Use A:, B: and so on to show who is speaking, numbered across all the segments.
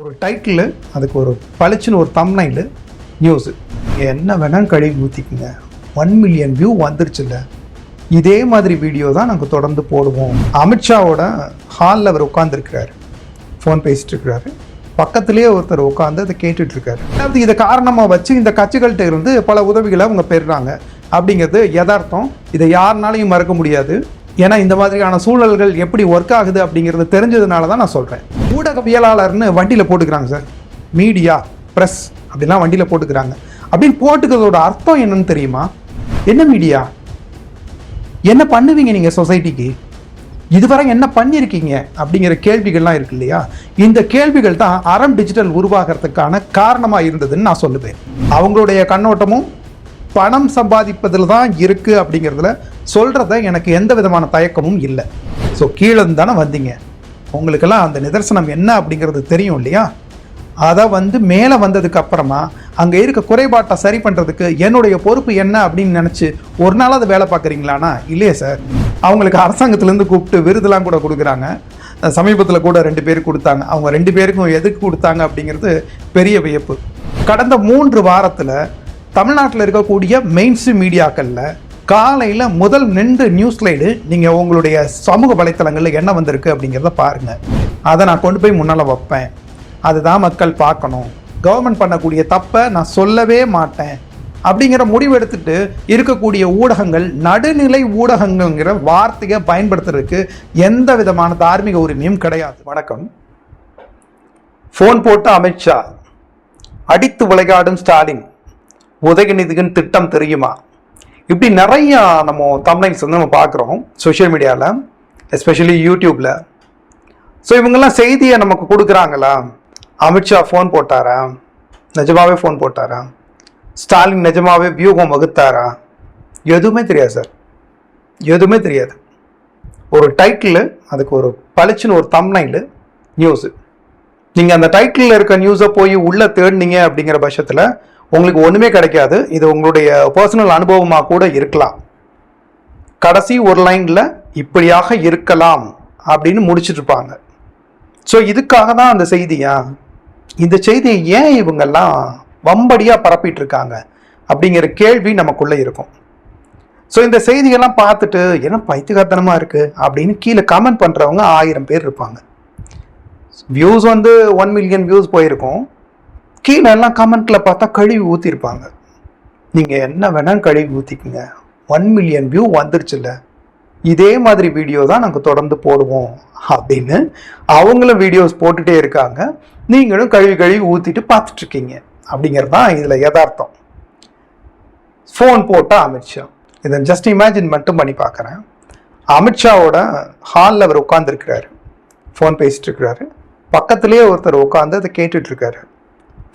A: ஒரு டைட்டில் அதுக்கு ஒரு பளிச்சுன்னு ஒரு தம்னையில் நியூஸு என்ன வேணாலும் கழுவி ஊற்றிக்குங்க ஒன் மில்லியன் வியூ வந்துருச்சுல்ல. இதே மாதிரி வீடியோ தான் நாங்கள் தொடர்ந்து போடுவோம். அமித்ஷாவோட ஹாலில் அவர் உட்காந்துருக்கிறாரு ஃபோன் பேசிட்டு இருக்கிறாரு பக்கத்துலேயே ஒருத்தர் உட்காந்து அதை கேட்டுட்ருக்காரு அதாவது இதை காரணமாக வச்சு இந்த கட்சிகள்கிட்ட இருந்து பல உதவிகளை அவங்க பெறுறாங்க. அப்படிங்கிறது யதார்த்தம். இதை யாருனாலையும் மறக்க முடியாது. ஏன்னா இந்த மாதிரியான சூழல்கள் எப்படி ஒர்க் ஆகுது அப்படிங்கிறது தெரிஞ்சதுனால தான் நான் சொல்கிறேன் ஊடகவியலாளர்னு வண்டியில் போட்டுக்கிறாங்க சார். மீடியா ப்ரெஸ் அப்படிலாம் வண்டியில் போட்டுக்கிறாங்க. அப்படின்னு போட்டுக்கிறதோட அர்த்தம் என்னன்னு தெரியுமா? என்ன மீடியா என்ன பண்ணுவீங்க நீங்கள் சொசைட்டிக்கு இதுவரை என்ன பண்ணியிருக்கீங்க? அப்படிங்கிற கேள்விகள்லாம் இருக்கு இல்லையா? இந்த கேள்விகள் தான் அறம் டிஜிட்டல் உருவாகிறதுக்கான காரணமாக இருந்ததுன்னு நான் சொல்லுவேன். அவங்களுடைய கண்ணோட்டமும் பணம் சம்பாதிப்பதில் தான் இருக்குது அப்படிங்கிறதுல சொல்கிறத எனக்கு எந்த விதமான தயக்கமும் இல்லை. ஸோ கீழே தானே வந்தீங்க. உங்களுக்கெல்லாம் அந்த நிதர்சனம் என்ன அப்படிங்கிறது தெரியும் இல்லையா? அதை வந்து மேலே வந்ததுக்கு அப்புறமா அங்கே இருக்க குறைபாட்டை சரி பண்ணுறதுக்கு என்னுடைய பொறுப்பு என்ன அப்படின்னு நினச்சி ஒரு நாளாவது வேலை பார்க்குறீங்களானா இல்லையே சார் அவங்களுக்கு அரசாங்கத்துலேருந்து கூப்பிட்டு விருதுலாம் கூட கொடுக்குறாங்க. சமீபத்தில் கூட ரெண்டு பேர் கொடுத்தாங்க. அவங்க ரெண்டு பேருக்கும் எதுக்கு கொடுத்தாங்க அப்படிங்கிறது பெரிய வியப்பு. கடந்த மூன்று வாரத்தில் தமிழ்நாட்டில் இருக்கக்கூடிய மெயின்ஸ்ட்ரீம் மீடியாக்களில் காலையில் முதல் நின்று நியூஸ் ஸ்லைடு நீங்கள் உங்களுடைய சமூக வலைத்தளங்களில் என்ன வந்திருக்கு அப்படிங்கிறத பாருங்கள் அதை நான் கொண்டு போய் முன்னால் வைப்பேன். அதுதான் மக்கள் பார்க்கணும். கவர்மெண்ட் பண்ணக்கூடிய தப்பை நான் சொல்லவே மாட்டேன். அப்படிங்கிற முடிவு எடுத்துட்டு இருக்கக்கூடிய ஊடகங்கள் நடுநிலை ஊடகங்கள்ங்கிற வார்த்தையை பயன்படுத்துறதுக்கு எந்த விதமான தார்மீக உரிமையும் கிடையாது. வணக்கம். ஃபோன் போட்டு அமித்ஷா அடித்து விளையாடும் ஸ்டாலின் உதயநிதியின் திட்டம் தெரியுமா? இப்படி நிறைய நம்ம தமிழ்ஸ் வந்து நம்ம பார்க்குறோம் சோஷியல் மீடியாவில் எஸ்பெஷலி யூடியூப்பில் ஸோ இவங்கெல்லாம் செய்தியை நமக்கு கொடுக்குறாங்களா? அமித்ஷா ஃபோன் போட்டாரா? நிஜமாவே ஃபோன் போட்டாரா? ஸ்டாலின் நிஜமாவே வியூகம் வகுத்தாரா? எதுவுமே தெரியாது சார். எதுவுமே தெரியாது. ஒரு டைட்டில் அதுக்கு ஒரு பளிச்சுன்னு ஒரு தம்னைல் நியூஸு நீங்கள் அந்த டைட்டிலில் இருக்க நியூஸை போய் உள்ளே தேடினீங்க அப்படிங்கிற பட்சத்தில் உங்களுக்கு ஒன்றுமே கிடைக்காது. இது உங்களுடைய பர்சனல் அனுபவமாக கூட இருக்கலாம். கடைசி ஒரு லைனில் இப்படியாக இருக்கலாம் அப்படின்னு முடிச்சிட்ருப்பாங்க ஸோ இதுக்காக தான் அந்த செய்தியா இந்த செய்தியை ஏன் இவங்கெல்லாம் வம்படியாக பரப்பிட்டு இருக்காங்க அப்படிங்கிற கேள்வி நமக்குள்ளே இருக்கும். ஸோ இந்த செய்திகள்லாம் பார்த்துட்டு என்ன பைத்தியகார்த்தனமாக இருக்குது அப்படின்னு கீழே கமெண்ட் பண்ணுறவங்க ஆயிரம் பேர் இருப்பாங்க. வியூஸ் வந்து ஒன் மில்லியன் வியூஸ் போயிருக்கும். கீழே எல்லாம் கமெண்ட்டில் பார்த்தா கழுவி ஊற்றிருப்பாங்க நீங்கள் என்ன வேணாலும் கழுவி ஊற்றிக்குங்க ஒன் மில்லியன் வியூ வந்துருச்சுல்ல. இதே மாதிரி வீடியோ தான் நாங்கள் தொடர்ந்து போடுவோம் அப்படின்னு அவங்களும் வீடியோஸ் போட்டுகிட்டே இருக்காங்க. நீங்களும் கழுவி கழுவி ஊற்றிட்டு பார்த்துட்ருக்கீங்க. அப்படிங்கிறது தான் இதில் யதார்த்தம். ஃபோன் போட்டால் அமித்ஷா. இதை ஜஸ்ட் இமேஜின் மட்டும் பண்ணி பார்க்குறேன். அமித்ஷாவோட ஹாலில் அவர் உட்காந்துருக்கிறாரு ஃபோன் பேசிட்டு இருக்கிறாரு. பக்கத்துலேயே ஒருத்தர் உட்காந்து அதை கேட்டுட்ருக்காரு.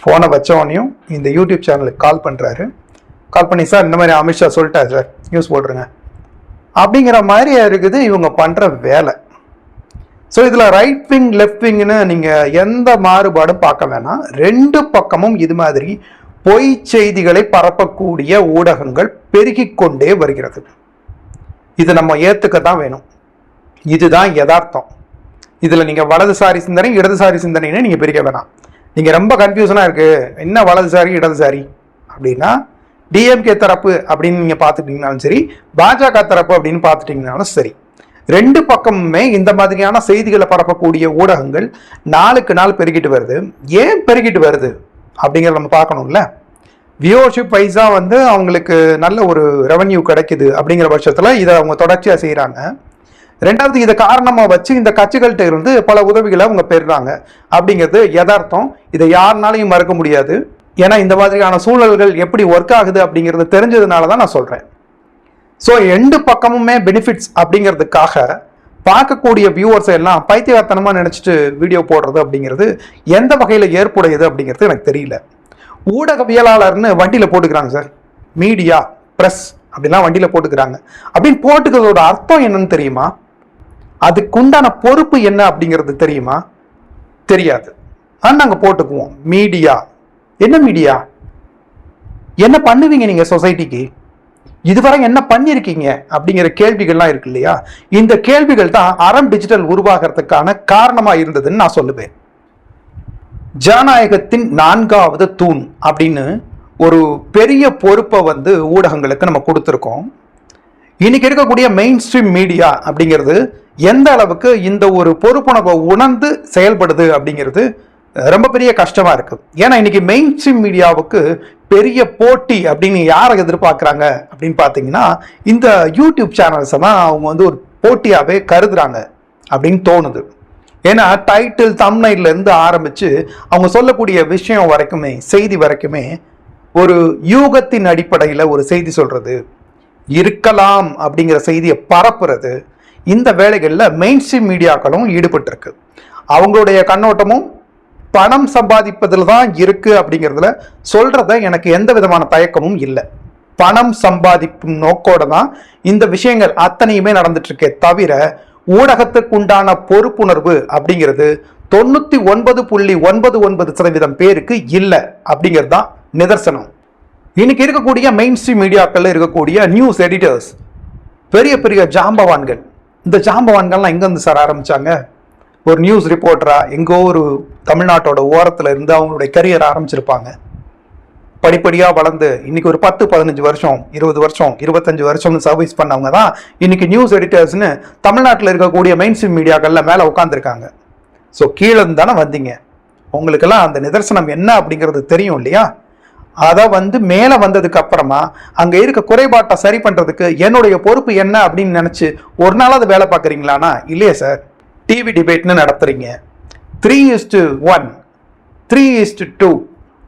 A: ஃபோனை வச்சவனையும் இந்த யூடியூப் சேனலுக்கு கால் பண்ணுறாரு கால் பண்ணி சார் இந்த மாதிரி அமித்ஷா சொல்லிட்டா சார். நியூஸ் போடுறேங்க அப்படிங்கிற மாதிரி இருக்குது இவங்க பண்ணுற வேலை. ஸோ இதில் ரைட் விங் லெஃப்ட் விங்னு நீங்கள் எந்த மாறுபாடும் பார்க்க வேணாம். ரெண்டு பக்கமும் இது மாதிரி பொய் செய்திகளை பரப்பக்கூடிய ஊடகங்கள் பெருகிக்கொண்டே வருகிறது. இது நம்ம ஏற்றுக்க தான் வேணும். இதுதான் யதார்த்தம். இதில் நீங்கள் வலதுசாரி சிந்தனை இடதுசாரி சிந்தனைன்னு நீங்கள் பிரிக்க வேணாம். நீங்கள் ரொம்ப கன்ஃபியூஷனாக இருக்குது என்ன வலதுசாரி இடதுசாரி அப்படின்னா டிஎம்கே தரப்பு அப்படின்னு நீங்கள் பார்த்துட்டிங்கனாலும் சரி பாஜக தரப்பு அப்படின்னு பார்த்துட்டிங்கனாலும் சரி ரெண்டு பக்கமுமே இந்த மாதிரியான செய்திகளை பரப்பக்கூடிய ஊடகங்கள் நாளுக்கு நாள் பெருகிட்டு வருது. ஏன் பெருகிட்டு வருது? அப்படிங்கிறத நம்ம பார்க்கணும்ல. வியூவர்ஷிப் வைஸாக வந்து அவங்களுக்கு நல்ல ஒரு ரெவன்யூ கிடைக்குது அப்படிங்கிற பட்சத்தில் இதை அவங்க தொடர்ச்சியாக செய்கிறாங்க ரெண்டாவது இதை காரணமாக வச்சு இந்த கட்சிகள்கிட்ட இருந்து பல உதவிகளை அவங்க பெறுறாங்க. அப்படிங்கிறது யதார்த்தம். இதை யாருனாலையும் மறக்க முடியாது. ஏன்னா இந்த மாதிரியான சூழல்கள் எப்படி ஒர்க் ஆகுது அப்படிங்கிறது தெரிஞ்சதுனால தான் நான் சொல்கிறேன் ஸோ ரெண்டு பக்கமுமே பெனிஃபிட்ஸ் அப்படிங்கிறதுக்காக பார்க்கக்கூடிய வியூவர்ஸ் எல்லாம் பைத்தியகார்த்தனமாக நினச்சிட்டு வீடியோ போடுறது அப்படிங்கிறது எந்த வகையில் ஏற்புடையது அப்படிங்கிறது எனக்கு தெரியல. ஊடகவியலாளர்னு வண்டியில் போட்டுக்கிறாங்க சார். மீடியா ப்ரெஸ் அப்படிலாம் வண்டியில் போட்டுக்கிறாங்க. அப்படின்னு போட்டுக்கிறதோட அர்த்தம் என்னன்னு தெரியுமா? அதுக்குண்டான பொறுப்பு என்ன அப்படிங்கிறது தெரியுமா? தெரியாது. ஆனால் நாங்கள் போட்டுக்குவோம். மீடியா என்ன மீடியா என்ன பண்ணுவீங்க நீங்கள் சொசைட்டிக்கு இதுவரை என்ன பண்ணியிருக்கீங்க? அப்படிங்கிற கேள்விகள்லாம் இருக்கு இல்லையா? இந்த கேள்விகள் தான் அறம் டிஜிட்டல் உருவாகிறதுக்கான காரணமாக இருந்ததுன்னு நான் சொல்லுவேன். ஜனநாயகத்தின் நான்காவது தூண் அப்படின்னு ஒரு பெரிய பொறுப்பை வந்து ஊடகங்களுக்கு நம்ம கொடுத்துருக்கோம். இன்னைக்கு இருக்கக்கூடிய மெயின் ஸ்ட்ரீம் மீடியா அப்படிங்கிறது எந்த அளவுக்கு இந்த ஒரு பொறுப்புணர்வை உணர்ந்து செயல்படுது அப்படிங்கிறது ரொம்ப பெரிய கஷ்டமாக இருக்குது ஏன்னா இன்னைக்கு மெயின் ஸ்ட்ரீம் மீடியாவுக்கு பெரிய போட்டி அப்படின்னு யாரை எதிர்பார்க்குறாங்க அப்படின்னு பார்த்தீங்கன்னா இந்த யூடியூப் சேனல்ஸை தான் அவங்க வந்து ஒரு போட்டியாகவே கருதுறாங்க அப்படின்னு தோணுது. ஏன்னா டைட்டில் தம்னைட்ல இருந்து அவங்க சொல்லக்கூடிய விஷயம் வரைக்குமே செய்தி வரைக்குமே ஒரு யூகத்தின் அடிப்படையில் ஒரு செய்தி சொல்கிறது இருக்கலாம் அப்படிங்கிற செய்தியை பரப்புறது இந்த வேலைகளில் மெயின் ஸ்ட்ரீம் மீடியாக்களும் ஈடுபட்டிருக்கு. அவங்களுடைய கண்ணோட்டமும் பணம் சம்பாதிப்பதில் தான் இருக்குது அப்படிங்கிறதுல சொல்கிறத எனக்கு எந்த விதமான தயக்கமும் இல்லை. பணம் சம்பாதிக்கும் நோக்கோட தான் இந்த விஷயங்கள் அத்தனையுமே நடந்துட்டுருக்கே தவிர தவிர ஊடகத்துக்குண்டான பொறுப்புணர்வு அப்படிங்கிறது தொண்ணூற்றி ஒன்பது புள்ளி ஒன்பது ஒன்பது சதவீதம் பேருக்கு இல்லை அப்படிங்கிறது தான் நிதர்சனம். இன்னைக்கு இருக்கக்கூடிய மெயின் ஸ்ட்ரீம் மீடியாக்களில் இருக்கக்கூடிய நியூஸ் எடிட்டர்ஸ் பெரிய பெரிய ஜாம்பவான்கள் இந்த ஜாம்பவான்கள்லாம் எங்கேருந்து சார் ஆரம்பித்தாங்க ஒரு நியூஸ் ரிப்போர்ட்டரா எங்கோ ஒரு தமிழ்நாட்டோட ஓரத்தில் இருந்து அவங்களுடைய கரியர் ஆரம்பிச்சிருப்பாங்க. படிப்படியாக வளர்ந்து இன்னைக்கு ஒரு பத்து பதினஞ்சு வருஷம் இருபது வருஷம் இருபத்தஞ்சு வருஷம்னு சர்வீஸ் பண்ணவங்க தான் இன்னைக்கு நியூஸ் எடிட்டர்ஸ்னு தமிழ்நாட்டில் இருக்கக்கூடிய மெயின் ஸ்ட்ரீம் மீடியாக்கள்ல மேலே உட்காந்துருக்காங்க ஸோ கீழே தானே வந்தீங்க. உங்களுக்கெல்லாம் அந்த நிதர்சனம் என்ன அப்படிங்கிறது தெரியும் இல்லையா? அதை வந்து மேலே வந்ததுக்கு அப்புறமா அங்கே இருக்க குறைபாட்டை சரி பண்ணுறதுக்கு என்னுடைய பொறுப்பு என்ன அப்படின்னு நினச்சி ஒரு நாளாவது வேலை பார்க்குறீங்களானா இல்லையே சார் டிவி டிபேட்னு நடத்துகிறீங்க three is to one three is to two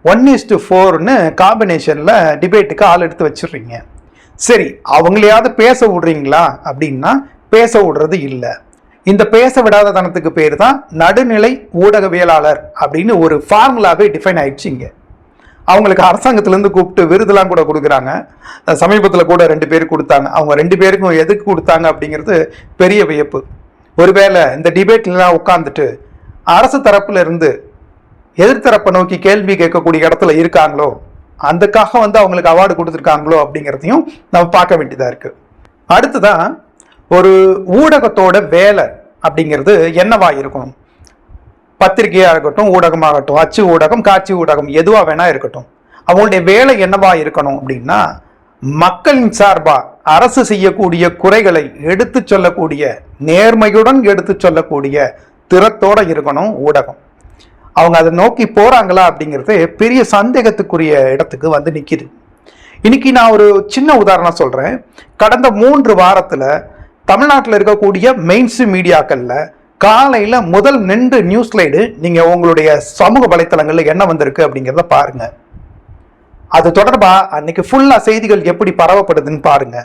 A: one is to ஃபோர்னு காம்பினேஷனில் டிபேட்டுக்கு ஆள் எடுத்து வச்சிடுறீங்க. சரி அவங்களையாவது பேச விடுறீங்களா அப்படின்னா பேச விடுறது இல்லை. இந்த பேச விடாத தனத்துக்கு பேர் தான் நடுநிலை ஊடகவியலாளர் அப்படின்னு ஒரு ஃபார்முலாவே டிஃபைன் ஆயிடுச்சு இங்கே. அவங்களுக்கு அரசாங்கத்திலேருந்து கூப்பிட்டு விருதுலாம் கூட கொடுக்குறாங்க. சமீபத்தில் கூட ரெண்டு பேர் கொடுத்தாங்க. அவங்க ரெண்டு பேருக்கும் எதுக்கு கொடுத்தாங்க அப்படிங்கிறது பெரிய வியப்பு. ஒருவேளை இந்த டிபேட்லாம் உட்காந்துட்டு அரசு தரப்புல இருந்து எதிர்த்தரப்பை நோக்கி கேள்வி கேட்கக்கூடிய இடத்துல இருக்காங்களோ அதுக்காக வந்து அவங்களுக்கு அவார்டு கொடுத்துருக்காங்களோ அப்படிங்கிறதையும் நம்ம பார்க்க வேண்டியதாக இருக்குது அடுத்ததான் ஒரு ஊடகத்தோட வேலை அப்படிங்கிறது என்னவா இருக்கணும் பத்திரிகையாக இருக்கட்டும் ஊடகமாகட்டும் அச்சு ஊடகம் காட்சி ஊடகம் எதுவாக வேணா இருக்கட்டும். அவங்களுடைய வேலை என்னவா இருக்கணும் அப்படின்னா மக்களின் சார்பாக அரசு செய்யக்கூடிய குறைகளை எடுத்து சொல்லக்கூடிய நேர்மையுடன் எடுத்து சொல்லக்கூடிய திறத்தோட இருக்கணும் ஊடகம். அவங்க அதை நோக்கி போறாங்களா அப்படிங்கிறது பெரிய சந்தேகத்துக்குரிய இடத்துக்கு வந்து நிற்கிது இன்னைக்கு நான் ஒரு சின்ன உதாரணம் சொல்றேன். கடந்த மூன்று வாரத்தில் தமிழ்நாட்டில் இருக்கக்கூடிய மெயின்ஸ்ட்ரீம் மீடியாக்களில் காலையில் முதல் நின்று நியூஸ் ஸ்லைடு நீங்கள் உங்களுடைய சமூக வலைத்தளங்களில் என்ன வந்திருக்கு அப்படிங்கிறத பாருங்க. அது தொடர்பாக அன்னைக்கு ஃபுல்லாக செய்திகள் எப்படி பரவப்படுதுன்னு பாருங்க.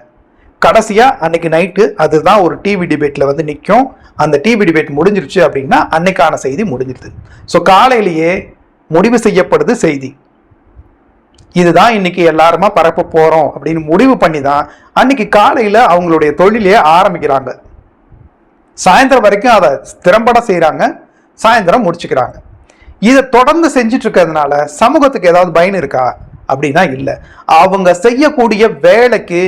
A: கடைசியாக அன்னைக்கு நைட்டு அதுதான் ஒரு டிவி டிபேட்டில் வந்து நிற்கும் அந்த டிவி டிபேட் முடிஞ்சிருச்சு அப்படின்னா அன்னைக்கான செய்தி முடிஞ்சிருது. ஸோ காலையிலேயே முடிவு செய்யப்படுது செய்தி. இதுதான் இன்னைக்கு எல்லாருமா பரப்ப போறோம் அப்படின்னு முடிவு பண்ணி தான் அன்னைக்கு காலையில அவங்களுடைய தொழிலே ஆரம்பிக்கிறாங்க. சாயந்தரம் வரைக்கும் அதை திறம்பட செய்கிறாங்க சாயந்தரம் முடிச்சுக்கிறாங்க. இதை தொடர்ந்து செஞ்சுட்டு இருக்கிறதுனால சமூகத்துக்கு ஏதாவது பயன் இருக்கா? அப்படின்னா இல்லை. அவங்க செய்யக்கூடிய வேலைக்கு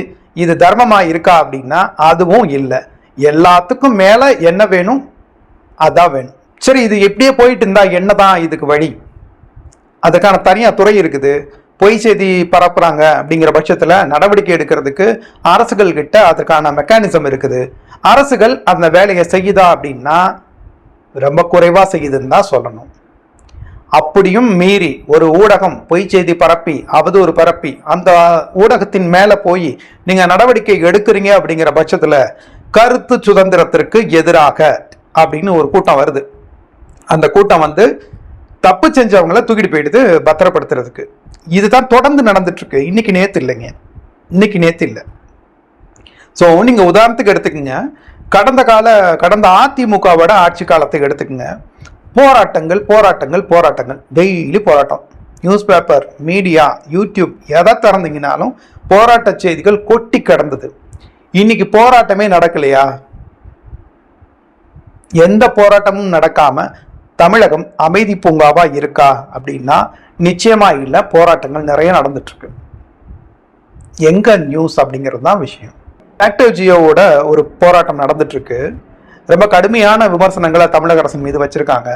A: இது தர்மமாக இருக்கா அப்படின்னா அதுவும் இல்லை. எல்லாத்துக்கும் மேலே என்ன வேணும்? அதான் வேணும். சரி இது எப்படியே போயிட்டு இருந்தா என்னதான் இதுக்கு வழி? அதுக்கான தனியாக துறை இருக்குது. பொய் செய்தி பரப்புறாங்க அப்படிங்கிற பட்சத்தில் நடவடிக்கை எடுக்கிறதுக்கு அரசுகள் கிட்ட அதற்கான மெக்கானிசம் இருக்குது. அரசுகள் அந்த வேலையை செய்யுதா அப்படின்னா ரொம்ப குறைவாக செய்யுதுன்னு தான் சொல்லணும். அப்படியும் மீறி ஒரு ஊடகம் பொய் செய்தி பரப்பி அவதூறு பரப்பி அந்த ஊடகத்தின் மேலே போய் நீங்கள் நடவடிக்கை எடுக்கிறீங்க அப்படிங்கிற பட்சத்தில் கருத்து சுதந்திரத்திற்கு எதிராக அப்படின்னு ஒரு கூட்டம் வருது. அந்த கூட்டம் வந்து தப்பு செஞ்சவங்கள தூக்கிட்டு போயிடுது பத்திரப்படுத்துறதுக்கு. இதுதான் தொடர்ந்து நடந்துட்டு இருக்கு இன்னைக்கு நேத்து இல்லைங்க. இன்னைக்கு நேத்து இல்லை. ஸோ நீங்கள் உதாரணத்துக்கு எடுத்துக்கங்க. கடந்த கால கடந்த அதிமுகவோட ஆட்சி காலத்துக்கு எடுத்துக்கங்க. போராட்டங்கள் போராட்டங்கள் போராட்டங்கள். டெய்லி போராட்டம். நியூஸ் பேப்பர் மீடியா யூடியூப் எதை திறந்தீங்கனாலும் போராட்ட செய்திகள் கொட்டி கடந்தது. இன்னைக்கு போராட்டமே நடக்கலையா? எந்த போராட்டமும் நடக்காம தமிழகம் அமைதி பூங்காவா இருக்கா அப்படின்னா நிச்சயமா இல்லை போராட்டங்கள் நிறைய நடந்துட்டு இருக்கு எங்க நியூஸ் அப்படிங்கிறது தான் விஷயம். ஆக்டிவ் ஜியோவோட ஒரு போராட்டம் நடந்துட்டு இருக்கு ரொம்ப கடுமையான விமர்சனங்களை தமிழக அரசின் மீது வச்சிருக்காங்க.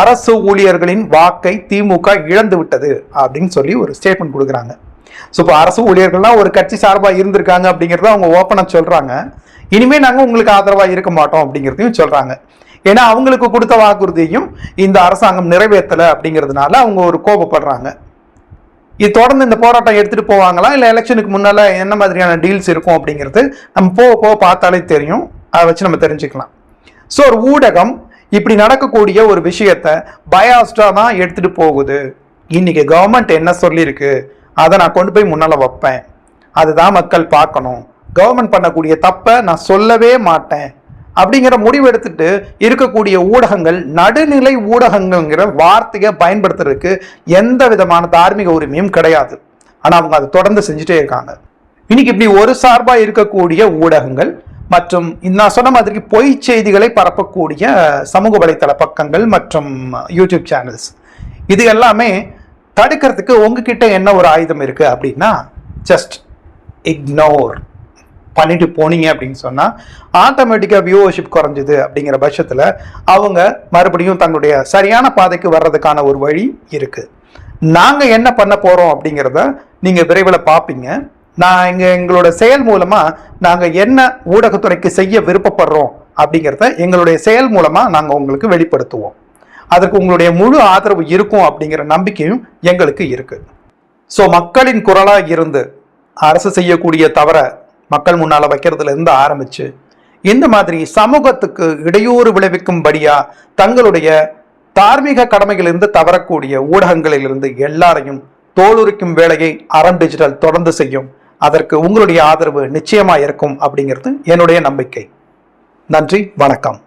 A: அரசு ஊழியர்களின் வாக்கை திமுக இழந்து விட்டது அப்படின்னு சொல்லி ஒரு ஸ்டேட்மெண்ட் கொடுக்குறாங்க. ஸோ இப்போ அரசு ஊழியர்கள்லாம் ஒரு கட்சி சார்பாக இருந்திருக்காங்க அப்படிங்கிறத அவங்க ஓப்பனாக சொல்கிறாங்க இனிமேல் நாங்கள் உங்களுக்கு ஆதரவாக இருக்க மாட்டோம் அப்படிங்கிறதையும் சொல்கிறாங்க ஏன்னா அவங்களுக்கு கொடுத்த வாக்குறுதியையும் இந்த அரசாங்கம் நிறைவேற்றலை அப்படிங்கிறதுனால அவங்க ஒரு கோபப்படுறாங்க. இது தொடர்ந்து இந்த போராட்டம் எடுத்துட்டு போவாங்களா? இல்லை எலெக்ஷனுக்கு முன்னால் என்ன மாதிரியான டீல்ஸ் இருக்கும் அப்படிங்கிறது நம்ம போக போக பார்த்தாலே தெரியும். அதை வச்சு நம்ம தெரிஞ்சுக்கலாம். ஸோ ஒரு ஊடகம் இப்படி நடக்கக்கூடிய ஒரு விஷயத்த பயாஸ்டா தான் எடுத்துட்டு போகுது. இன்னைக்கு கவர்மெண்ட் என்ன சொல்லியிருக்கு? அதை நான் கொண்டு போய் முன்னால வைப்பேன். அதுதான் மக்கள் பார்க்கணும். கவர்மெண்ட் பண்ணக்கூடிய தப்பை நான் சொல்லவே மாட்டேன். அப்படிங்கிற முடிவு எடுத்துட்டு இருக்கக்கூடிய ஊடகங்கள் நடுநிலை ஊடகங்கள்ங்கிற வார்த்தையை பயன்படுத்துறதுக்கு எந்த விதமான தார்மீக உரிமையும் கிடையாது. ஆனால் அவங்க அதை தொடர்ந்து செஞ்சுட்டே இருக்காங்க. இன்னைக்கு இப்படி ஒரு சார்பாக இருக்கக்கூடிய ஊடகங்கள் மற்றும் நான் சொன்ன மாதிரி பொய் செய்திகளை பரப்பக்கூடிய சமூக வலைத்தள பக்கங்கள் மற்றும் யூடியூப் சேனல்ஸ் இது எல்லாமே தடுக்கிறதுக்கு உங்ககிட்ட என்ன ஒரு ஆயுதம் இருக்கு அப்படின்னா ஜஸ்ட் இக்னோர் பண்ணிட்டு போனீங்க அப்படின்னு சொன்னால் ஆட்டோமேட்டிக்காக வியூவர்ஷிப் குறைஞ்சிது அப்படிங்கிற பட்சத்தில் அவங்க மறுபடியும் தங்களுடைய சரியான பாதைக்கு வர்றதுக்கான ஒரு வழி இருக்குது நாங்கள் என்ன பண்ண போகிறோம் அப்படிங்கிறத நீங்கள் விரைவில் பார்ப்பீங்க நான் இங்கே எங்களோட செயல் மூலமாக நாங்கள் என்ன ஊடகத்துறைக்கு செய்ய விருப்பப்படுறோம் அப்படிங்கிறத எங்களுடைய செயல் மூலமாக நாங்கள் உங்களுக்கு வெளிப்படுத்துவோம். அதற்கு உங்களுடைய முழு ஆதரவு இருக்கும் அப்படிங்கிற நம்பிக்கையும் எங்களுக்கு இருக்குது ஸோ மக்களின் குரலாக இருந்து அரசு செய்யக்கூடிய தவற மக்கள் முன்னால் வைக்கிறதுல இருந்து ஆரம்பிச்சு இந்த மாதிரி சமூகத்துக்கு இடையூறு விளைவிக்கும்படியா தங்களுடைய தார்மீக கடமைகளிலிருந்து தவறக்கூடிய ஊடகங்களிலிருந்து எல்லாரையும் தோலுரிக்கும் வேலையை அறம் டிஜிட்டல் தொடர்ந்து செய்யும். அதற்கு உங்களுடைய ஆதரவு நிச்சயமாக இருக்கும் அப்படிங்கிறது என்னுடைய நம்பிக்கை. நன்றி வணக்கம்.